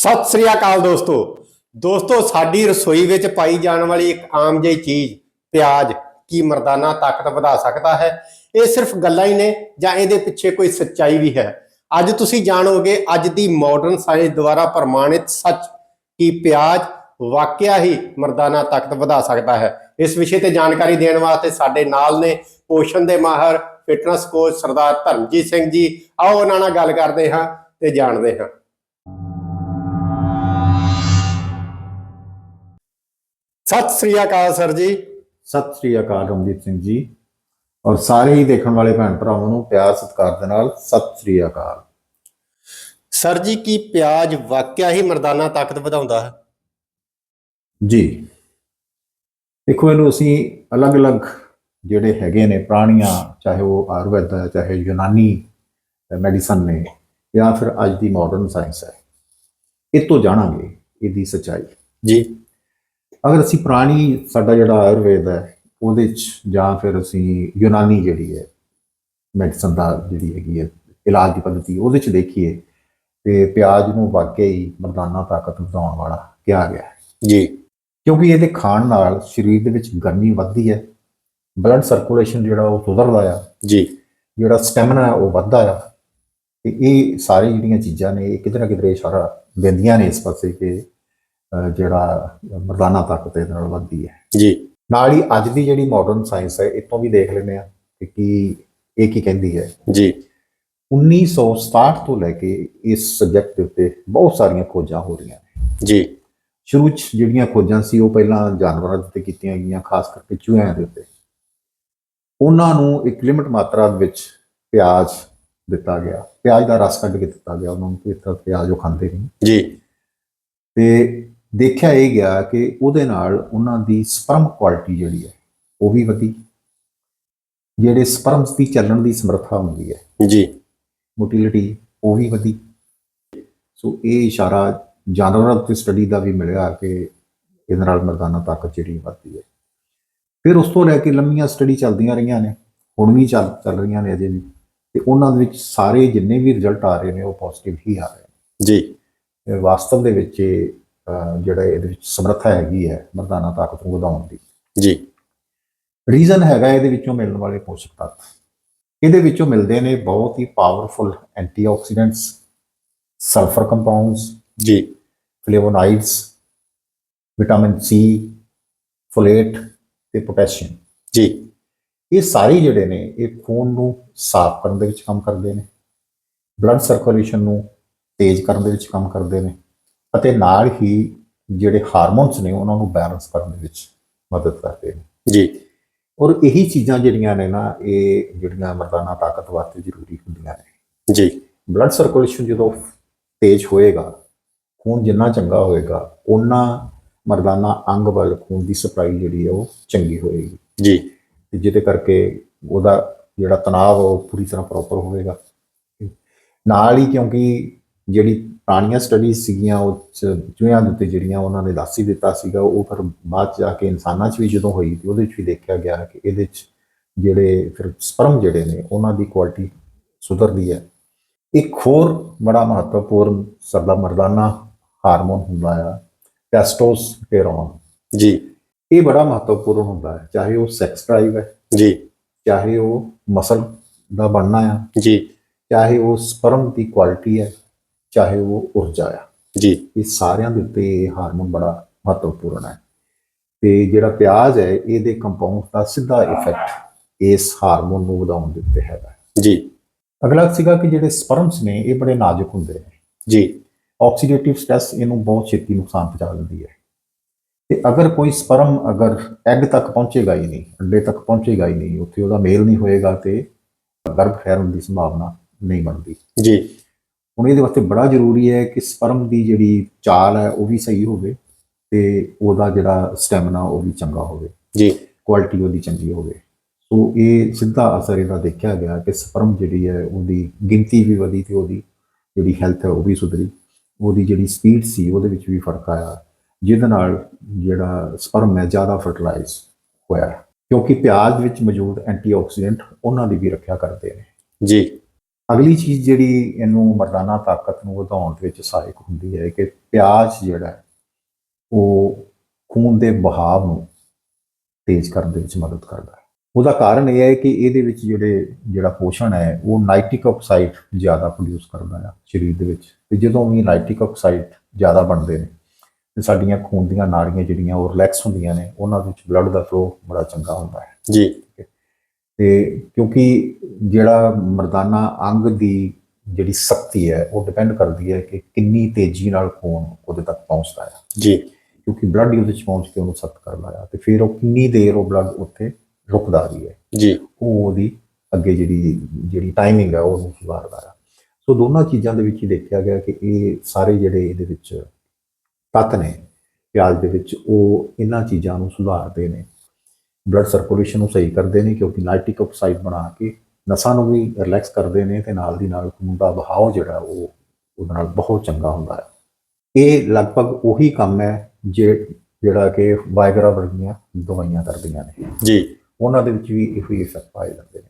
ਸਤਿ ਸ੍ਰੀ ਅਕਾਲ ਦੋਸਤੋ। ਦੋਸਤੋ, ਸਾਡੀ ਰਸੋਈ ਵਿੱਚ ਪਾਈ ਜਾਣ ਵਾਲੀ ਇੱਕ ਆਮ ਜਿਹੀ ਚੀਜ਼, ਪਿਆਜ਼, ਕੀ ਮਰਦਾਨਾ ਤਾਕਤ ਵਧਾ ਸਕਦਾ ਹੈ? ਇਹ ਸਿਰਫ ਗੱਲਾਂ ਹੀ ਨੇ ਜਾਂ ਇਹਦੇ ਪਿੱਛੇ ਕੋਈ ਸੱਚਾਈ ਵੀ ਹੈ? ਅੱਜ ਤੁਸੀਂ ਜਾਣੋਗੇ, ਅੱਜ ਦੀ ਮਾਡਰਨ ਸਾਇੰਸ ਦੁਆਰਾ ਪ੍ਰਮਾਣਿਤ ਸੱਚ ਕਿ ਪਿਆਜ਼ ਵਾਕਿਆ ਹੀ ਮਰਦਾਨਾ ਤਾਕਤ ਵਧਾ ਸਕਦਾ ਹੈ। ਇਸ ਵਿਸ਼ੇ ਤੇ ਜਾਣਕਾਰੀ ਦੇਣ ਵਾਸਤੇ ਸਾਡੇ ਨਾਲ ਨੇ ਪੋਸ਼ਣ ਦੇ ਮਾਹਰ ਫਿਟਨੈਸ ਕੋਚ ਸਰਦਾਰ ਧਰਮਜੀਤ ਸਿੰਘ ਜੀ। ਆਓ ਉਹਨਾਂ ਨਾਲ ਗੱਲ ਕਰਦੇ ਹਾਂ ਤੇ ਜਾਣਦੇ ਹਾਂ। ਸਤਿ ਸ੍ਰੀ ਅਕਾਲ ਸਰ ਜੀ। ਸਤਿ ਸ੍ਰੀ ਅਕਾਲ ਰਮਜੀਤ ਸਿੰਘ ਜੀ। ਔਰ ਸਾਰੇ ਹੀ ਦੇਖਣ ਵਾਲੇ ਭੈਣ ਭਰਾਵਾਂ ਨੂੰ ਪਿਆਰ ਸਤਿਕਾਰ ਦੇ ਨਾਲ ਸਤਿ ਸ੍ਰੀ ਅਕਾਲ। ਸਰ ਜੀ ਕੀ ਪਿਆਜ਼ ਵਾਕਿਆ ਹੀ ਮਰਦਾਨਾ ਤਾਕਤ ਵਧਾਉਂਦਾ ਹੈ? ਜੀ। ਦੇਖੋ ਇਹਨੂੰ ਅਸੀਂ ਅਲੱਗ-ਅਲੱਗ ਜਿਹੜੇ ਹੈਗੇ ਨੇ ਪ੍ਰਾਣੀਆਂ ਚਾਹੇ ਉਹ ਆਯੁਰਵੈਦ ਹੈ ਚਾਹੇ ਯੂਨਾਨੀ ਮੈਡੀਸਨ ਨੇ ਜਾਂ ਫਿਰ ਅੱਜ ਦੀ ਮਾਡਰਨ ਸਾਇੰਸ ਹੈ। ਇਹ ਤੋਂ ਜਾਣਾਂਗੇ ਇਹਦੀ ਸੱਚਾਈ। ਜੀ। ਅਗਰ ਅਸੀਂ ਪੁਰਾਣੀ ਸਾਡਾ ਜਿਹੜਾ ਆਯੁਰਵੇਦ ਹੈ ਉਹਦੇ ਚ ਜਾਂ ਫਿਰ ਅਸੀਂ ਯੂਨਾਨੀ ਜਿਹੜੀ ਹੈ ਮੈਡੀਸਨ ਦਾ ਜਿਹੜੀ ਹੈਗੀ ਹੈ ਇਲਾਜ ਦੀ ਪੱਧਤੀ ਉਹਦੇ ਚ ਦੇਖੀਏ ਤੇ ਪਿਆਜ਼ ਨੂੰ ਵਾਕਿਆ ਹੀ ਮਰਦਾਨਾ ਤਾਕਤ ਵਧਾਉਣ ਵਾਲਾ ਕਿਹਾ ਗਿਆ ਹੈ। ਜੀ। ਕਿਉਂਕਿ ਇਹਦੇ ਖਾਣ ਨਾਲ ਸਰੀਰ ਦੇ ਵਿੱਚ ਗਰਮੀ ਵੱਧਦੀ ਹੈ ਬਲੱਡ ਸਰਕੂਲੇਸ਼ਨ ਜਿਹੜਾ ਉਹ ਸੁਧਰਦਾ ਆ ਜੀ। ਜਿਹੜਾ ਸਟੈਮਿਨਾ ਹੈ ਉਹ ਵੱਧਦਾ ਆ ਤੇ ਇਹ ਸਾਰੀ ਜਿਹੜੀਆਂ ਚੀਜ਼ਾਂ ਨੇ ਇਹ ਕਿਤੇ ਨਾ ਕਿਤੇ ਇਸ਼ਾਰਾ ਦਿੰਦੀਆਂ ਨੇ ਇਸ ਪਾਸੇ ਕਿ ਜਿਹੜਾ ਮਰਦਾਨਾ ਤਾਕਤ ਇਹਦੇ ਨਾਲ ਵੱਧਦੀ ਹੈ। ਜੀ। ਨਾਲ ਹੀ ਅੱਜ ਦੀ ਜਿਹੜੀ ਮਾਡਰਨ ਸਾਇੰਸ ਹੈ ਇਤੋਂ ਵੀ ਦੇਖ ਲੈਂਦੇ ਆ ਕਿ ਕੀ ਇਹ ਕੀ ਕਹਿੰਦੀ ਹੈ। ਜੀ। 1967 ਤੋਂ ਲੈ ਕੇ ਇਸ ਸਬਜੈਕਟ ਦੇ ਉੱਤੇ ਬਹੁਤ ਸਾਰੀਆਂ ਖੋਜਾਂ ਹੋ ਰਹੀਆਂ ਨੇ। ਜੀ। ਸ਼ੁਰੂ 'ਚ ਜਿਹੜੀਆਂ ਖੋਜਾਂ ਸੀ ਉਹ ਪਹਿਲਾਂ ਜਾਨਵਰਾਂ ਦੇ ਉੱਤੇ ਕੀਤੀਆਂ ਗਈਆਂ ਖਾਸ ਕਰਕੇ ਚੂਹਿਆਂ ਦੇ ਉੱਤੇ। ਉਹਨਾਂ ਨੂੰ ਇੱਕ ਲਿਮਟ ਮਾਤਰਾ ਦੇ ਵਿੱਚ ਪਿਆਜ਼ ਦਿੱਤਾ ਗਿਆ। ਪਿਆਜ਼ ਦਾ ਰਸ ਕੱਢ ਕੇ ਦਿੱਤਾ ਗਿਆ। ਉਹਨਾਂ ਨੂੰ ਕਿ ਇਸ ਤਰ੍ਹਾਂ ਪਿਆਜ਼ ਉਹ ਖਾਂਦੇ ਨਹੀਂ। ਜੀ। ਤੇ ਦੇਖਿਆ ਇਹ ਗਿਆ ਕਿ ਉਹਦੇ ਨਾਲ ਉਹਨਾਂ ਦੀ ਸਪਰਮ ਕੁਆਲਿਟੀ ਜਿਹੜੀ ਹੈ ਉਹ ਵੀ ਵਧੀ। ਜਿਹੜੇ ਸਪਰਮਸ ਦੀ ਚੱਲਣ ਦੀ ਸਮਰੱਥਾ ਹੁੰਦੀ ਹੈ ਜੀ। ਮੋਟਿਲਿਟੀ ਉਹ ਵੀ ਵਧੀ। ਸੋ ਇਹ ਇਸ਼ਾਰਾ ਜਾਨਵਰਾਂ ਤੇ ਸਟੱਡੀ ਦਾ ਵੀ ਮਿਲਿਆ ਕਿ ਇਹਦੇ ਨਾਲ ਮਰਦਾਨਾ ਤਾਕਤ ਜਿਹੜੀ ਵੱਧਦੀ ਹੈ। ਫਿਰ ਉਸ ਤੋਂ ਲੈ ਕੇ ਲੰਮੀਆਂ ਸਟੱਡੀ ਚੱਲਦੀਆਂ ਰਹੀਆਂ ਨੇ ਹੁਣ ਵੀ ਚੱਲ ਚੱਲ ਰਹੀਆਂ ਨੇ ਅਜੇ ਵੀ। ਤੇ ਉਹਨਾਂ ਦੇ ਵਿੱਚ ਸਾਰੇ ਜਿੰਨੇ ਵੀ ਰਿਜ਼ਲਟ ਆ ਰਹੇ ਨੇ ਉਹ ਪੋਜ਼ਿਟਿਵ ਹੀ ਆ ਰਹੇ ਨੇ। ਜੀ। ਵਾਸਤਵ ਦੇ ਵਿੱਚ ਜਿਹੜਾ ਇਹਦੇ ਵਿੱਚ ਸਮਰੱਥਾ ਹੈਗੀ ਹੈ ਮਰਦਾਨਾ ਤਾਕਤ ਨੂੰ ਵਧਾਉਣ ਦੀ। ਜੀ। ਰੀਜ਼ਨ ਹੈਗਾ ਇਹਦੇ ਵਿੱਚੋਂ ਮਿਲਣ ਵਾਲੇ ਪੋਸ਼ਕ ਤੱਤ। ਇਹਦੇ ਵਿੱਚੋਂ ਮਿਲਦੇ ਨੇ ਬਹੁਤ ਹੀ ਪਾਵਰਫੁਲ ਐਂਟੀਆਕਸੀਡੈਂਟਸ ਸਲਫਰ ਕੰਪਾਊਂਡਸ ਜੀ। ਫਲੇਵੋਨਾਈਡਸ ਵਿਟਾਮਿਨ ਸੀ ਫੋਲੇਟ ਤੇ ਪੋਟਾਸ਼ੀਅਮ ਜੀ। ਇਹ ਸਾਰੇ ਜਿਹੜੇ ਨੇ ਇਹ ਖੂਨ ਨੂੰ ਸਾਫ਼ ਕਰਨ ਦੇ ਵਿੱਚ ਕੰਮ ਕਰਦੇ ਨੇ। ਬਲੱਡ ਸਰਕੂਲੇਸ਼ਨ ਨੂੰ ਤੇਜ਼ ਕਰਨ ਦੇ ਵਿੱਚ ਕੰਮ ਕਰਦੇ ਨੇ। ਅਤੇ ਨਾਲ ਹੀ ਜਿਹੜੇ ਹਾਰਮੋਨਸ ਨੇ ਉਹਨਾਂ ਨੂੰ ਬੈਲੈਂਸ ਕਰਨ ਦੇ ਵਿੱਚ ਮਦਦ ਕਰਦੇ ਨੇ। ਜੀ। ਔਰ ਇਹੀ ਚੀਜ਼ਾਂ ਜਿਹੜੀਆਂ ਨੇ ਨਾ ਇਹ ਜਿਹੜੀਆਂ ਮਰਦਾਨਾ ਤਾਕਤ ਵਾਸਤੇ ਜ਼ਰੂਰੀ ਹੁੰਦੀਆਂ ਨੇ। ਜੀ। ਬਲੱਡ ਸਰਕੂਲੇਸ਼ਨ ਜਦੋਂ ਤੇਜ਼ ਹੋਏਗਾ ਖੂਨ ਜਿੰਨਾ ਚੰਗਾ ਹੋਏਗਾ ਉਹਨਾਂ ਮਰਦਾਨਾ ਅੰਗ ਵੱਲ ਖੂਨ ਦੀ ਸਪਲਾਈ ਜਿਹੜੀ ਹੈ ਉਹ ਚੰਗੀ ਹੋਏਗੀ। ਜੀ। ਤੇ ਜਿਹਦੇ ਕਰਕੇ ਉਹਦਾ ਜਿਹੜਾ ਤਣਾਅ ਉਹ ਪੂਰੀ ਤਰ੍ਹਾਂ ਪ੍ਰੋਪਰ ਹੋਵੇਗਾ ਨਾਲ ਹੀ ਕਿਉਂਕਿ ਜਿਹੜੀ ਪੁਰਾਣੀਆਂ ਸਟੱਡੀਜ਼ ਸੀਗੀਆਂ ਉਹ ਚੂਹਿਆਂ ਦੇ ਉੱਤੇ ਜਿਹੜੀਆਂ ਉਹਨਾਂ ਨੇ ਦੱਸ ਹੀ ਦਿੱਤਾ ਸੀਗਾ ਉਹ ਫਿਰ ਬਾਅਦ ਜਾ ਕੇ ਇਨਸਾਨਾਂ 'ਚ ਵੀ ਜਦੋਂ ਹੋਈ ਤੇ ਉਹਦੇ 'ਚ ਵੀ ਦੇਖਿਆ ਗਿਆ ਕਿ ਇਹਦੇ 'ਚ ਜਿਹੜੇ ਫਿਰ ਸਪਰਮ ਜਿਹੜੇ ਨੇ ਉਹਨਾਂ ਦੀ ਕੁਆਲਿਟੀ ਸੁਧਰਦੀ ਹੈ। ਇੱਕ ਹੋਰ ਬੜਾ ਮਹੱਤਵਪੂਰਨ ਸਰਦਾ ਮਰਦਾਨਾ ਹਾਰਮੋਨ ਹੁੰਦਾ ਆ ਟੈਸਟੋਸਟੇਰੋਨ ਜੀ। ਇਹ ਬੜਾ ਮਹੱਤਵਪੂਰਨ ਹੁੰਦਾ ਹੈ ਚਾਹੇ ਉਹ ਸੈਕਸ ਡਰਾਈਵ ਹੈ ਜੀ। ਚਾਹੇ ਉਹ ਮਸਲ ਦਾ ਬਣਨਾ ਆ ਜੀ। ਚਾਹੇ ਉਹ ਸਪਰਮ ਦੀ ਕੁਆਲਿਟੀ ਹੈ ਚਾਹੇ ਉਹ ਊਰਜਾ ਆ। ਜੀ। ਇਹ ਸਾਰਿਆਂ ਦੇ ਉੱਤੇ ਇਹ ਹਾਰਮੋਨ ਬੜਾ ਮਹੱਤਵਪੂਰਨ ਹੈ। ਤੇ ਜਿਹੜਾ ਪਿਆਜ਼ ਹੈ ਇਹਦੇ ਕੰਪਾਊਂਡ ਦਾ ਸਿੱਧਾ ਇਫੈਕਟ ਇਸ ਹਾਰਮੋਨ ਨੂੰ ਵਧਾਉਣ ਦੇ ਉੱਤੇ ਹੈਗਾ। ਜੀ। ਅਗਲਾ ਸੀਗਾ ਕਿ ਜਿਹੜੇ ਸਪਰਮਸ ਨੇ ਇਹ ਬੜੇ ਨਾਜ਼ੁਕ ਹੁੰਦੇ ਨੇ। ਜੀ। ਆਕਸੀਡੇਟਿਵ ਸਟ੍ਰੈਸ ਇਹਨੂੰ ਬਹੁਤ ਛੇਤੀ ਨੁਕਸਾਨ ਪਹੁੰਚਾ ਦਿੰਦੀ ਹੈ। ਤੇ ਅਗਰ ਕੋਈ ਸਪਰਮ ਅਗਰ ਐਗ ਤੱਕ ਪਹੁੰਚੇਗਾ ਹੀ ਨਹੀਂ ਅੰਡੇ ਤੱਕ ਪਹੁੰਚੇਗਾ ਹੀ ਨਹੀਂ ਉੱਥੇ ਉਹਦਾ ਮੇਲ ਨਹੀਂ ਹੋਏਗਾ ਤੇ ਗਰਭ ਫੈਰਨ ਦੀ ਸੰਭਾਵਨਾ ਨਹੀਂ ਬਣਦੀ। ਜੀ। ਹੁਣ ਇਹਦੇ ਵਾਸਤੇ ਬੜਾ ਜ਼ਰੂਰੀ ਹੈ ਕਿ ਸਪਰਮ ਦੀ ਜਿਹੜੀ ਚਾਲ ਹੈ ਉਹ ਵੀ ਸਹੀ ਹੋਵੇ ਤੇ ਉਹਦਾ ਜਿਹੜਾ ਸਟੈਮਿਨਾ ਉਹ ਵੀ ਚੰਗਾ ਹੋਵੇ। ਜੀ। ਕੁਆਲਿਟੀ ਉਹਦੀ ਚੰਗੀ ਹੋਵੇ। ਸੋ ਇਹ ਸਿੱਧਾ ਅਸਰ ਇਹਦਾ ਦੇਖਿਆ ਗਿਆ ਕਿ ਸਪਰਮ ਜਿਹੜੀ ਹੈ ਉਹਦੀ ਗਿਣਤੀ ਵੀ ਵਧੀ ਤੇ ਉਹਦੀ ਜਿਹੜੀ ਹੈਲਥ ਹੈ ਉਹ ਵੀ ਸੁਧਰੀ। ਉਹਦੀ ਜਿਹੜੀ ਸਪੀਡ ਸੀ ਉਹਦੇ ਵਿੱਚ ਵੀ ਫ਼ਰਕ ਆਇਆ ਜਿਹਦੇ ਨਾਲ ਜਿਹੜਾ ਸਪਰਮ ਹੈ ਜ਼ਿਆਦਾ ਫਰਟੀਲਾਈਜ਼ ਹੋਇਆ। ਕਿਉਂਕਿ ਪਿਆਜ਼ ਵਿੱਚ ਮੌਜੂਦ ਐਂਟੀਆਕਸੀਡੈਂਟ ਉਹਨਾਂ ਦੀ ਵੀ ਰੱਖਿਆ ਕਰਦੇ ਨੇ। ਜੀ। ਅਗਲੀ ਚੀਜ਼ ਜਿਹੜੀ ਇਹਨੂੰ ਮਰਦਾਨਾ ਤਾਕਤ ਨੂੰ ਵਧਾਉਣ ਦੇ ਵਿੱਚ ਸਹਾਇਕ ਹੁੰਦੀ ਹੈ ਕਿ ਪਿਆਜ਼ ਜਿਹੜਾ ਉਹ ਖੂਨ ਦੇ ਬਹਾਵ ਨੂੰ ਤੇਜ਼ ਕਰਨ ਦੇ ਵਿੱਚ ਮਦਦ ਕਰਦਾ ਹੈ। ਉਹਦਾ ਕਾਰਨ ਇਹ ਹੈ ਕਿ ਇਹਦੇ ਵਿੱਚ ਜਿਹੜੇ ਜਿਹੜਾ ਪੋਸ਼ਣ ਹੈ ਉਹ ਨਾਈਟ੍ਰਿਕ ਆਕਸਾਈਡ ਜ਼ਿਆਦਾ ਪ੍ਰੋਡਿਊਸ ਕਰਦਾ ਹੈ ਸਰੀਰ ਦੇ ਵਿੱਚ। ਤੇ ਜਦੋਂ ਵੀ ਨਾਈਟ੍ਰਿਕ ਆਕਸਾਈਡ ਜ਼ਿਆਦਾ ਬਣਦੇ ਨੇ ਤੇ ਸਾਡੀਆਂ ਖੂਨ ਦੀਆਂ ਨਾੜੀਆਂ ਜਿਹੜੀਆਂ ਉਹ ਰਿਲੈਕਸ ਹੁੰਦੀਆਂ ਨੇ ਉਹਨਾਂ ਵਿੱਚ ਬਲੱਡ ਦਾ ਫਲੋ ਬੜਾ ਚੰਗਾ ਹੁੰਦਾ ਹੈ। ਜੀ। ਤੇ ਕਿਉਂਕਿ ਜਿਹੜਾ ਮਰਦਾਨਾ ਅੰਗ ਦੀ ਜਿਹੜੀ ਸ਼ਕਤੀ ਹੈ ਉਹ ਡਿਪੈਂਡ ਕਰਦੀ ਹੈ ਕਿ ਕਿੰਨੀ ਤੇਜ਼ੀ ਨਾਲ ਖੂਨ ਉਹਦੇ ਤੱਕ ਪਹੁੰਚਦਾ ਹੈ। ਜੀ। ਕਿਉਂਕਿ ਬਲੱਡ ਉਹਦੇ ਵਿੱਚ ਪਹੁੰਚ ਕੇ ਉਹਨੂੰ ਸਖਤ ਕਰਦਾ ਹੈ ਤੇ ਫਿਰ ਉਹ ਕਿੰਨੀ ਦੇਰ ਉਹ ਬਲੱਡ ਉੱਥੇ ਰੁਕਦਾ ਵੀ ਹੈ। ਜੀ। ਉਹ ਉਹਦੀ ਅੱਗੇ ਜਿਹੜੀ ਜਿਹੜੀ ਟਾਈਮਿੰਗ ਹੈ ਉਹਨੂੰ ਸੁਧਾਰਦਾ ਹੈ। ਸੋ ਦੋਨਾਂ ਚੀਜ਼ਾਂ ਦੇ ਵਿੱਚ ਹੀ ਦੇਖਿਆ ਗਿਆ ਕਿ ਇਹ ਸਾਰੇ ਜਿਹੜੇ ਇਹਦੇ ਵਿੱਚ ਤੱਤ ਨੇ ਪਿਆਜ਼ ਦੇ ਵਿੱਚ ਉਹ ਇਹਨਾਂ ਚੀਜ਼ਾਂ ਨੂੰ ਸੁਧਾਰਦੇ ਨੇ। ਬਲੱਡ ਸਰਕੂਲੇਸ਼ਨ ਨੂੰ ਸਹੀ ਕਰਦੇ ਨੇ ਕਿਉਂਕਿ ਨਾਈਟ੍ਰਿਕ ਆਕਸਾਈਡ ਬਣਾ ਕੇ ਨਸਾਂ ਨੂੰ ਵੀ ਰਿਲੈਕਸ ਕਰਦੇ ਨੇ ਤੇ ਨਾਲ ਦੀ ਨਾਲ ਖੂਨ ਦਾ ਵਹਾਅ ਜਿਹੜਾ ਉਹ ਉਹਦੇ ਨਾਲ ਬਹੁਤ ਚੰਗਾ ਹੁੰਦਾ ਹੈ। ਇਹ ਲਗਭਗ ਉਹੀ ਕੰਮ ਹੈ ਜੇ ਜਿਹੜਾ ਕਿ ਵਾਇਗਰਾ ਵਰਗੀਆਂ ਦਵਾਈਆਂ ਕਰਦੀਆਂ ਨੇ। ਜੀ। ਉਹਨਾਂ ਦੇ ਵਿੱਚ ਵੀ ਇਹੋ ਹੀ ਇਫੈਕਟ ਪਾਏ ਜਾਂਦੇ ਨੇ।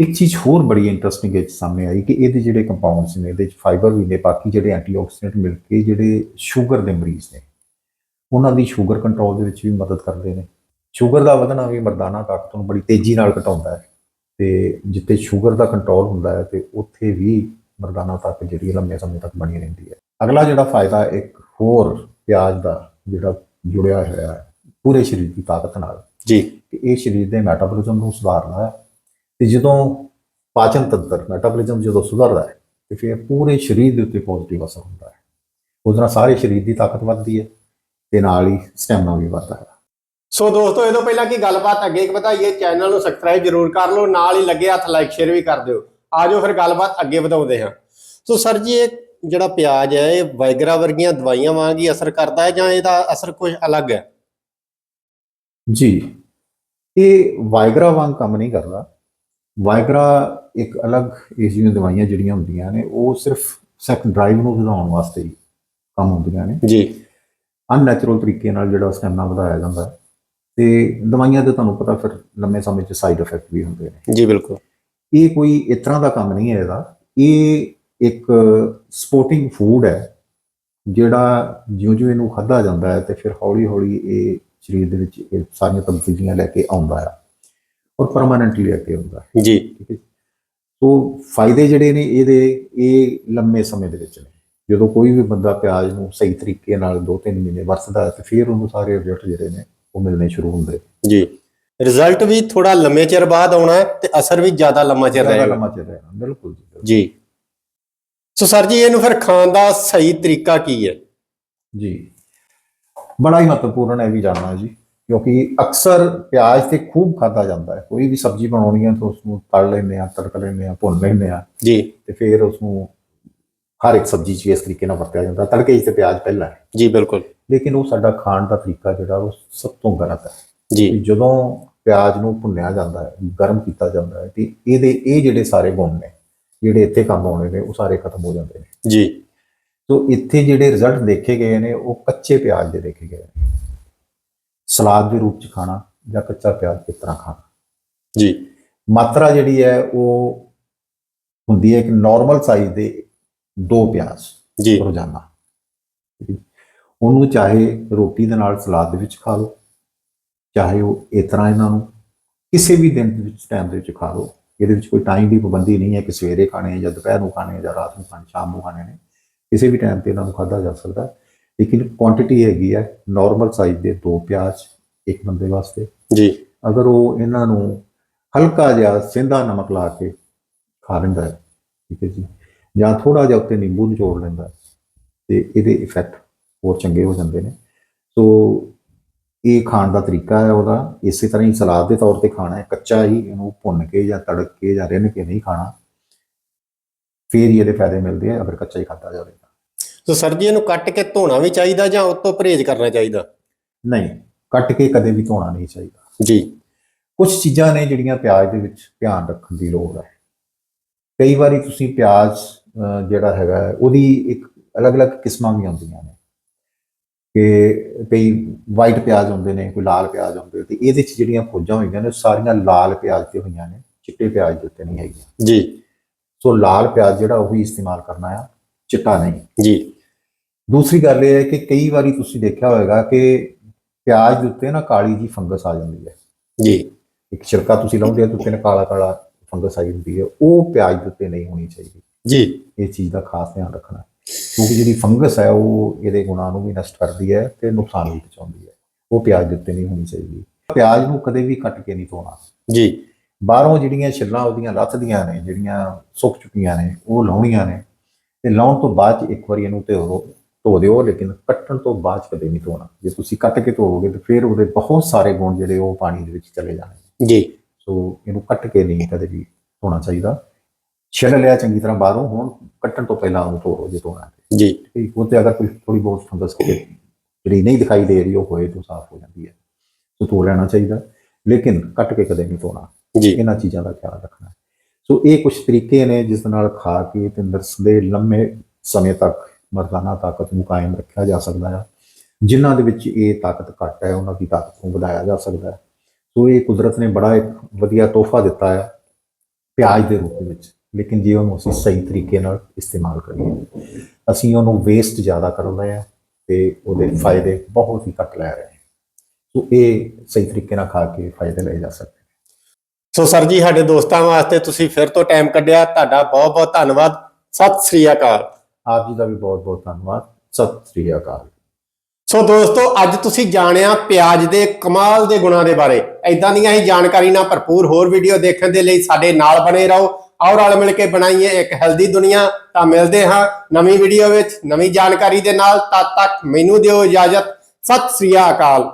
ਇੱਕ ਚੀਜ਼ ਹੋਰ ਬੜੀ ਇੰਟਰਸਟਿੰਗ ਇਹ ਸਾਹਮਣੇ ਆਈ ਕਿ ਇਹਦੇ ਜਿਹੜੇ ਕੰਪਾਊਂਡਸ ਨੇ ਇਹਦੇ ਵਿੱਚ ਫਾਈਬਰ ਵੀ ਨੇ ਬਾਕੀ ਜਿਹੜੇ ਐਂਟੀਆਕਸੀਡੈਂਟ ਮਿਲ ਕੇ ਜਿਹੜੇ ਸ਼ੂਗਰ ਦੇ ਮਰੀਜ਼ ਨੇ ਉਹਨਾਂ ਦੀ ਸ਼ੂਗਰ ਕੰਟਰੋਲ ਦੇ ਵਿੱਚ ਵੀ ਮਦਦ ਕਰਦੇ ਨੇ। ਸ਼ੂਗਰ ਦਾ ਵਧਣਾ ਵੀ ਮਰਦਾਨਾ ਤਾਕਤ ਨੂੰ ਬੜੀ ਤੇਜ਼ੀ ਨਾਲ ਘਟਾਉਂਦਾ ਹੈ ਤੇ ਜਿੱਥੇ ਸ਼ੂਗਰ ਦਾ ਕੰਟਰੋਲ ਹੁੰਦਾ ਹੈ ਤੇ ਉੱਥੇ ਵੀ ਮਰਦਾਨਾ ਤਾਕਤ ਜਿਹੜੀ ਲੰਮੇ ਸਮੇਂ ਤੱਕ ਬਣੀ ਰਹਿੰਦੀ ਹੈ। ਅਗਲਾ ਜਿਹੜਾ ਫਾਇਦਾ ਇੱਕ ਹੋਰ ਪਿਆਜ਼ ਦਾ ਜਿਹੜਾ ਜੁੜਿਆ ਹੋਇਆ ਹੈ ਪੂਰੇ ਸਰੀਰ ਦੀ ਤਾਕਤ ਨਾਲ ਜੀ। ਕਿ ਇਹ ਸਰੀਰ ਦੇ ਮੈਟਾਬੋਲਿਜ਼ਮ ਨੂੰ ਸੁਧਾਰਦਾ ਹੈ ਤੇ ਜਦੋਂ ਪਾਚਨ ਤੰਤਰ ਮੈਟਾਬੋਲਿਜ਼ਮ ਜਦੋਂ ਸੁਧਰਦਾ ਹੈ ਤੇ ਫਿਰ ਪੂਰੇ ਸਰੀਰ ਦੇ ਉੱਤੇ ਪੋਜ਼ਿਟਿਵ ਅਸਰ ਹੁੰਦਾ ਹੈ। ਉਹਦੇ ਨਾਲ ਸਾਰੇ ਸਰੀਰ ਦੀ ਤਾਕਤ ਵੱਧਦੀ ਹੈ ਤੇ ਨਾਲ ਹੀ ਸਟੈਮਿਨਾ ਵੀ ਵੱਧਦਾ ਹੈ। ਸੋ ਦੋਸਤੋ ਇਹ ਤੋਂ ਪਹਿਲਾਂ ਕੀ ਗੱਲਬਾਤ ਅੱਗੇ ਵਧਾਈਏ ਚੈਨਲ ਨੂੰ ਸਬਸਕ੍ਰਾਈਬ ਜਰੂਰ ਕਰ ਲਓ ਨਾਲ ਹੀ ਲੱਗੇ ਹੱਥ ਲਾਈਕ ਸ਼ੇਅਰ ਵੀ ਕਰ ਦਿਓ। ਆਜੋ ਫਿਰ ਗੱਲਬਾਤ ਅੱਗੇ ਵਧਾਉਂਦੇ ਹਾਂ। ਸੋ ਸਰ ਜੀ ਇਹ ਜਿਹੜਾ ਪਿਆਜ਼ ਹੈ ਇਹ ਵਾਇਗਰਾ ਵਰਗੀਆਂ ਦਵਾਈਆਂ ਵਾਂਗ ਹੀ ਅਸਰ ਕਰਦਾ ਹੈ ਜਾਂ ਇਹਦਾ ਅਸਰ ਕੁਝ ਅਲੱਗ ਹੈ? ਜੀ ਇਹ ਵਾਇਗਰਾ ਵਾਂਗ ਕੰਮ ਨਹੀਂ ਕਰਦਾ। ਵਾਇਗਰਾ ਇੱਕ ਅਲੱਗ ਇਸ ਜਿਹੀਆਂ ਦਵਾਈਆਂ ਜਿਹੜੀਆਂ ਹੁੰਦੀਆਂ ਨੇ ਉਹ ਸਿਰਫ ਸੈਕੰਡ ਡਰਾਈਵ ਨੂੰ ਵਧਾਉਣ ਵਾਸਤੇ ਹੀ ਕੰਮ ਹੁੰਦੀਆਂ ਨੇ। ਜੀ। ਅਨਨੈਚੁਰਲ ਤਰੀਕੇ ਨਾਲ ਜਿਹੜਾ ਸਟੈਮਿਨਾ ਵਧਾਇਆ ਜਾਂਦਾ ਹੈ। ਤੇ ਦਵਾਈਆਂ ਦੇ ਤੁਹਾਨੂੰ ਪਤਾ ਫਿਰ ਲੰਮੇ ਸਮੇਂ 'ਚ ਸਾਈਡ ਇਫੈਕਟ ਵੀ ਹੁੰਦੇ ਨੇ। ਜੀ ਬਿਲਕੁਲ। ਇਹ ਕੋਈ ਇਸ ਤਰ੍ਹਾਂ ਦਾ ਕੰਮ ਨਹੀਂ ਹੈ ਇਹਦਾ। ਇਹ ਇੱਕ ਸਪੋਰਟਿੰਗ ਫੂਡ ਹੈ ਜਿਹੜਾ ਜਿਉਂ-ਜਿਉਂ ਇਹਨੂੰ ਖਾਧਾ ਜਾਂਦਾ ਹੈ ਤੇ ਫਿਰ ਹੌਲੀ-ਹੌਲੀ ਇਹ ਸਰੀਰ ਦੇ ਵਿੱਚ ਇਹ ਸਾਰੀਆਂ ਤਬਦੀਲੀਆਂ ਲੈ ਕੇ ਆਉਂਦਾ ਹੈ ਔਰ ਪਰਮਾਨੈਂਟਲੀ ਲੈ ਕੇ ਆਉਂਦਾ ਹੈ। ਜੀ। ਠੀਕ ਹੈ ਸੋ ਫਾਇਦੇ ਜਿਹੜੇ ਨੇ ਇਹਦੇ ਇਹ ਲੰਮੇ ਸਮੇਂ ਦੇ ਵਿੱਚ ਨੇ। ਜਦੋਂ ਕੋਈ ਵੀ ਬੰਦਾ ਪਿਆਜ਼ ਨੂੰ ਸਹੀ ਤਰੀਕੇ ਨਾਲ 2-3 ਮਹੀਨੇ ਵਰਤਦਾ ਹੈ ਤੇ ਫਿਰ ਉਹਨੂੰ ਸਾਰੇ ਰਿਜ਼ਲਟ ਜਿਹੜੇ ਨੇ ਉਹ ਮਿਲਣੇ ਸ਼ੁਰੂ ਹੁੰਦੇ। ਜੀ। ਰਿਜ਼ਲਟ ਵੀ ਥੋੜਾ ਲੰਮੇ ਚਿਰ ਬਾਅਦ ਆਉਣਾ ਹੈ ਤੇ ਅਸਰ ਵੀ ਜ਼ਿਆਦਾ ਲੰਮਾ ਚਿਰ ਜ਼ਿਆਦਾ ਰਹੇਗਾ। ਲੰਮਾ ਚਿਰ ਰਹਿਣਾ ਬਿਲਕੁਲ ਜੀ ਬਿਲਕੁਲ। ਜੀ। ਸੋ ਸਰ ਜੀ ਇਹਨੂੰ ਫਿਰ ਖਾਣ ਦਾ ਸਹੀ ਤਰੀਕਾ ਕੀ ਹੈ? ਜੀ। ਬੜਾ ਹੀ ਮਹੱਤਵਪੂਰਨ ਹੈ ਵੀ ਜਾਣਨਾ ਜੀ ਕਿਉਂਕਿ ਅਕਸਰ ਪਿਆਜ਼ ਤੇ ਖੂਬ ਖਾਦਾ ਜਾਂਦਾ ਹੈ। ਕੋਈ ਵੀ ਸਬਜ਼ੀ ਬਣਾਉਣੀ ਹੈ ਤਾਂ ਉਸ ਨੂੰ ਤਲ ਲੈਂਦੇ ਆ ਤੜਕ ਲੈਂਦੇ ਆ ਭੁੰਨ ਲੈਂਦੇ ਆ ਜੀ। ਤੇ ਫਿਰ ਉਸ ਨੂੰ ਹਰ ਇੱਕ ਸਬਜ਼ੀ 'ਚ ਇਸ ਤਰੀਕੇ ਨਾਲ ਵਰਤਿਆ ਜਾਂਦਾ ਤੜਕੇ 'ਚ ਤੇ ਪਿਆਜ਼ ਪਹਿਲਾਂ ਹੈ। ਜੀ ਬਿਲਕੁਲ। ਲੇਕਿਨ ਉਹ ਸਾਡਾ ਖਾਣ ਦਾ ਤਰੀਕਾ ਜਿਹੜਾ ਉਹ ਸਭ ਤੋਂ ਗਲਤ ਹੈ। ਜੀ। ਜਦੋਂ ਪਿਆਜ਼ ਨੂੰ ਭੁੰਨਿਆ ਜਾਂਦਾ ਹੈ ਗਰਮ ਕੀਤਾ ਜਾਂਦਾ ਹੈ ਤੇ ਇਹਦੇ ਇਹ ਜਿਹੜੇ ਸਾਰੇ ਗੁਣ ਨੇ ਜਿਹੜੇ ਇੱਥੇ ਕੰਮ ਆਉਣੇ ਨੇ ਉਹ ਸਾਰੇ ਖਤਮ ਹੋ ਜਾਂਦੇ ਨੇ। ਜੀ। ਸੋ ਇੱਥੇ ਜਿਹੜੇ ਰਿਜ਼ਲਟ ਦੇਖੇ ਗਏ ਨੇ ਉਹ ਕੱਚੇ ਪਿਆਜ਼ ਦੇ ਦੇਖੇ ਗਏ ਨੇ। ਸਲਾਦ ਦੇ ਰੂਪ ਚ ਖਾਣਾ ਜਾਂ ਕੱਚਾ ਪਿਆਜ਼ ਕਿਸ ਤਰ੍ਹਾਂ ਖਾਣਾ? ਜੀ। ਮਾਤਰਾ ਜਿਹੜੀ ਹੈ ਉਹ ਹੁੰਦੀ ਹੈ ਕਿ ਨਾਰਮਲ ਸਾਈਜ਼ ਦੇ ਦੋ ਪਿਆਜ਼ ਜੀ। ਰੋਜ਼ਾਨਾ। ਉਹਨੂੰ ਚਾਹੇ ਰੋਟੀ ਦੇ ਨਾਲ ਸਲਾਦ ਦੇ ਵਿੱਚ ਖਾ ਲਓ ਚਾਹੇ ਉਹ ਇਸ ਤਰ੍ਹਾਂ ਇਹਨਾਂ ਨੂੰ ਕਿਸੇ ਵੀ ਦਿਨ ਦੇ ਵਿੱਚ ਟਾਈਮ ਦੇ ਵਿੱਚ ਖਾ ਲਓ। ਇਹਦੇ ਵਿੱਚ ਕੋਈ ਟਾਈਮ ਦੀ ਪਾਬੰਦੀ ਨਹੀਂ ਹੈ ਕਿ ਸਵੇਰੇ ਖਾਣੇ ਜਾਂ ਦੁਪਹਿਰ ਨੂੰ ਖਾਣੇ ਜਾਂ ਰਾਤ ਨੂੰ ਖਾਣੇ ਸ਼ਾਮ ਨੂੰ ਖਾਣੇ ਨੇ। ਕਿਸੇ ਵੀ ਟਾਈਮ ਤੇ ਇਹਨਾਂ ਨੂੰ ਖਾਧਾ ਜਾ ਸਕਦਾ ਹੈ। ਲੇਕਿਨ ਕੁਆਂਟੀਟੀ ਹੈਗੀ ਹੈ ਨਾਰਮਲ ਸਾਈਜ਼ ਦੇ ਦੋ ਪਿਆਜ਼ ਇੱਕ ਬੰਦੇ ਵਾਸਤੇ। ਜੀ। ਅਗਰ ਉਹ ਇਹਨਾਂ ਨੂੰ ਹਲਕਾ ਜਿਹਾ ਸਿੰਧਾ ਨਮਕ ਲਾ ਕੇ ਖਾ ਲੈਂਦਾ ਹੈ ਠੀਕ ਹੈ ਜੀ। ਜਾਂ ਥੋੜਾ ਜਿਹਾ ਉੱਤੇ ਨਿੰਬੂ ਨਿਚੋੜ ਲੈਂਦਾ ਹੈ, ਤੇ ਇਹਦੇ ਇਫੈਕਟ ਹੋਰ ਚੰਗੇ ਹੋ ਜਾਂਦੇ ਨੇ। ਸੋ ਇਹ ਖਾਣ ਦਾ ਤਰੀਕਾ ਹੈ ਉਹਦਾ। ਇਸੇ ਤਰ੍ਹਾਂ ਹੀ ਸਲਾਦ ਦੇ ਤੌਰ ਤੇ ਖਾਣਾ ਹੈ। ਕੱਚਾ ਹੀ ਇਹਨੂੰ ਭੁੰਨ ਕੇ ਜਾਂ ਤੜਕ ਕੇ ਜਾਂ ਰਿੰਨ ਕੇ ਨਹੀਂ ਖਾਣਾ। ਫਿਰ ਹੀ ਇਹਦੇ ਫਾਇਦੇ ਮਿਲਦੇ ਆ ਅਗਰ ਕੱਚਾ ਹੀ ਖਾਧਾ ਜਾਵੇ ਤਾਂ। ਸੋ ਸਰ ਜੀ ਇਹਨੂੰ ਕੱਟ ਕੇ ਧੋਣਾ ਵੀ ਚਾਹੀਦਾ ਜਾਂ ਉਸ ਤੋਂ ਪਰਹੇਜ਼ ਕਰਨਾ ਚਾਹੀਦਾ? ਨਹੀਂ ਕੱਟ ਕੇ ਕਦੇ ਵੀ ਧੋਣਾ ਨਹੀਂ ਚਾਹੀਦਾ। ਜੀ। ਕੁਝ ਚੀਜ਼ਾਂ ਨੇ ਜਿਹੜੀਆਂ ਪਿਆਜ਼ ਦੇ ਵਿੱਚ ਧਿਆਨ ਰੱਖਣ ਦੀ ਲੋੜ ਹੈ। ਕਈ ਵਾਰੀ ਤੁਸੀਂ ਪਿਆਜ਼ ਜਿਹੜਾ ਹੈਗਾ ਉਹਦੀ ਇੱਕ ਅਲੱਗ-ਅਲੱਗ ਕਿਸਮਾਂ ਵੀ ਆਉਂਦੀਆਂ ਨੇ। ਕਿ ਕਈ ਵਾਈਟ ਪਿਆਜ਼ ਹੁੰਦੇ ਨੇ ਕੋਈ ਲਾਲ ਪਿਆਜ਼ ਹੁੰਦੇ ਤੇ ਇਹਦੇ ਵਿੱਚ ਜਿਹੜੀਆਂ ਖੋਜਾਂ ਹੋਈਆਂ ਨੇ ਸਾਰੀਆਂ ਲਾਲ ਪਿਆਜ਼ ਤੇ ਹੋਈਆਂ ਨੇ ਚਿੱਟੇ ਪਿਆਜ਼ ਦੇ ਉੱਤੇ ਨਹੀਂ ਹੈਗੀਆਂ। ਜੀ। ਸੋ ਲਾਲ ਪਿਆਜ਼ ਜਿਹੜਾ ਉਹ ਹੀ ਇਸਤੇਮਾਲ ਕਰਨਾ ਆ ਚਿੱਟਾ ਨਹੀਂ। ਜੀ। ਦੂਸਰੀ ਗੱਲ ਇਹ ਹੈ ਕਿ ਕਈ ਵਾਰੀ ਤੁਸੀਂ ਦੇਖਿਆ ਹੋਵੇਗਾ ਕਿ ਪਿਆਜ਼ ਦੇ ਉੱਤੇ ਨਾ ਕਾਲੀ ਜੀ ਫੰਗਸ ਆ ਜਾਂਦੀ ਹੈ। ਜੀ। ਇੱਕ ਛਿਲਕਾ ਤੁਸੀਂ ਲਾਉਂਦੇ ਹੋ ਤੇ ਉੱਤੇ ਨਾ ਕਾਲਾ ਕਾਲਾ ਫੰਗਸ ਆਈ ਹੁੰਦੀ ਹੈ। ਉਹ ਪਿਆਜ਼ ਦੇ ਉੱਤੇ ਨਹੀਂ ਹੋਣੀ ਚਾਹੀਦੀ। ਜੀ। ਇਸ ਚੀਜ਼ ਦਾ ਖਾਸ ਧਿਆਨ ਰੱਖਣਾ। ਕਿਉਂਕਿ ਜਿਹੜੀ ਫੰਗਸ ਹੈ ਉਹ ਇਹਦੇ ਗੁਣਾਂ ਨੂੰ ਵੀ ਨਸ਼ਟ ਕਰਦੀ ਹੈ ਤੇ ਨੁਕਸਾਨ ਵੀ ਪਹੁੰਚਾਉਂਦੀ ਹੈ। ਉਹ ਪਿਆਜ਼ ਦੇ ਉੱਤੇ ਨਹੀਂ ਹੋਣੀ ਚਾਹੀਦੀ। ਪਿਆਜ਼ ਨੂੰ ਕਦੇ ਵੀ ਕੱਟ ਕੇ ਨਹੀਂ ਧੋਣਾ। ਜੀ। ਬਾਹਰੋਂ ਜਿਹੜੀਆਂ ਛਿੱਲਾਂ ਉਹਦੀਆਂ ਲੱਥਦੀਆਂ ਨੇ ਜਿਹੜੀਆਂ ਸੁੱਕ ਚੁੱਕੀਆਂ ਨੇ ਉਹ ਲਾਉਣੀਆਂ ਨੇ ਤੇ ਲਾਉਣ ਤੋਂ ਬਾਅਦ 'ਚ ਇੱਕ ਵਾਰੀ ਇਹਨੂੰ ਧੋ ਧੋ ਦਿਓ ਲੇਕਿਨ ਕੱਟਣ ਤੋਂ ਬਾਅਦ ਕਦੇ ਨਹੀਂ ਧੋਣਾ। ਜੇ ਤੁਸੀਂ ਕੱਟ ਕੇ ਧੋਵੋਗੇ ਤੇ ਫਿਰ ਉਹਦੇ ਬਹੁਤ ਸਾਰੇ ਗੁਣ ਜਿਹੜੇ ਉਹ ਪਾਣੀ ਦੇ ਵਿੱਚ ਚਲੇ ਜਾਣਗੇ ਜੀ। ਸੋ ਇਹਨੂੰ ਕੱਟ ਕੇ ਨਹੀਂ ਕਦੇ ਵੀ ਧੋਣਾ ਚਾਹੀਦਾ। ਛਿੱਲ ਲਿਆ ਚੰਗੀ ਤਰ੍ਹਾਂ ਬਾਹਰੋਂ ਹੁਣ ਕੱਟਣ ਤੋਂ ਪਹਿਲਾਂ ਉਹਨੂੰ ਧੋ ਜੇ ਧੋਣਾ ਜੀ। ਠੀਕ ਉਹ ਤੇ ਅਗਰ ਕੋਈ ਥੋੜੀ ਬਹੁਤ ਫੰਗਸ ਜਿਹੜੀ ਨਹੀਂ ਦਿਖਾਈ ਦੇ ਰਹੀ ਉਹ ਹੋਏ ਤਾਂ ਸਾਫ਼ ਹੋ ਜਾਂਦੀ ਹੈ। ਸੋ ਧੋ ਲੈਣਾ ਚਾਹੀਦਾ। ਲੇਕਿਨ ਕੱਟ ਕੇ ਕਦੇ ਨਹੀਂ ਧੋਣਾ। ਜੀ। ਇਹਨਾਂ ਚੀਜ਼ਾਂ ਦਾ ਖਿਆਲ ਰੱਖਣਾ। ਸੋ ਇਹ ਕੁਝ ਤਰੀਕੇ ਨੇ ਜਿਸ ਨਾਲ ਖਾ ਕੇ ਤੇ ਨਰਸ ਦੇ ਲੰਮੇ ਸਮੇਂ ਤੱਕ ਮਰਦਾਨਾ ਤਾਕਤ ਨੂੰ ਕਾਇਮ ਰੱਖਿਆ ਜਾ ਸਕਦਾ ਹੈ। ਜਿਨ੍ਹਾਂ ਦੇ ਵਿੱਚ ਇਹ ਤਾਕਤ ਘੱਟ ਹੈ ਉਹਨਾਂ ਦੀ ਤਾਕਤ ਨੂੰ ਵਧਾਇਆ ਜਾ ਸਕਦਾ ਹੈ। ਸੋ ਇਹ ਕੁਦਰਤ ਨੇ ਬੜਾ ਇੱਕ ਵਧੀਆ ਤੋਹਫਾ ਦਿੱਤਾ ਹੈ ਪਿਆਜ਼ ਦੇ ਰੂਪ ਵਿੱਚ। ਲੇਕਿਨ ਜੇ ਉਹਨੂੰ ਅਸੀਂ ਸਹੀ ਤਰੀਕੇ ਨਾਲ ਇਸਤੇਮਾਲ ਕਰੀਏ ਅਸੀਂ ਉਹਨੂੰ ਵੇਸਟ ਜ਼ਿਆਦਾ ਕਰ ਰਹੇ ਹਾਂ ਤੇ ਉਹਦੇ ਫਾਇਦੇ ਬਹੁਤ ਹੀ ਘੱਟ ਲੈ ਰਹੇ ਹਾਂ। ਸੋ ਇਹ ਸਹੀ ਤਰੀਕੇ ਨਾਲ ਖਾ ਕੇ ਫਾਇਦੇ ਲਏ ਜਾ ਸਕਦੇ ਸੋ ਸਰ ਜੀ ਸਾਡੇ ਦੋਸਤਾਂ ਵਾਸਤੇ ਤੁਸੀਂ ਫਿਰ ਤੋਂ ਟਾਈਮ ਕੱਢਿਆ। ਤੁਹਾਡਾ ਬਹੁਤ ਬਹੁਤ ਧੰਨਵਾਦ। ਸਤਿ ਸ੍ਰੀ ਅਕਾਲ। ਆਪ ਜੀ ਦਾ ਵੀ ਬਹੁਤ ਬਹੁਤ ਧੰਨਵਾਦ। ਸਤਿ ਸ੍ਰੀ ਅਕਾਲ। ਸੋ ਦੋਸਤੋ ਅੱਜ ਤੁਸੀਂ ਜਾਣਿਆ ਪਿਆਜ਼ ਦੇ ਕਮਾਲ ਦੇ ਗੁਣਾਂ ਦੇ ਬਾਰੇ। ਐਦਾਂ ਦੀਆਂ ਹੀ ਜਾਣਕਾਰੀ ਨਾਲ ਭਰਪੂਰ ਹੋਰ ਵੀਡੀਓ ਦੇਖਣ ਦੇ ਲਈ ਸਾਡੇ ਨਾਲ ਬਣੇ ਰਹੋ। ਆਓ ਰਲ ਮਿਲ ਕੇ ਬਣਾਈਏ ਇੱਕ ਹੈਲਦੀ ਦੁਨੀਆ, ਤਾਂ ਮਿਲਦੇ ਹਾਂ ਨਵੀਂ ਵੀਡੀਓ ਵਿੱਚ, ਨਵੀਂ ਜਾਣਕਾਰੀ ਦੇ ਨਾਲ, ਤਦ ਤੱਕ ਮੈਨੂੰ ਦਿਓ ਇਜਾਜ਼ਤ। ਸਤਿ ਸ੍ਰੀ ਅਕਾਲ।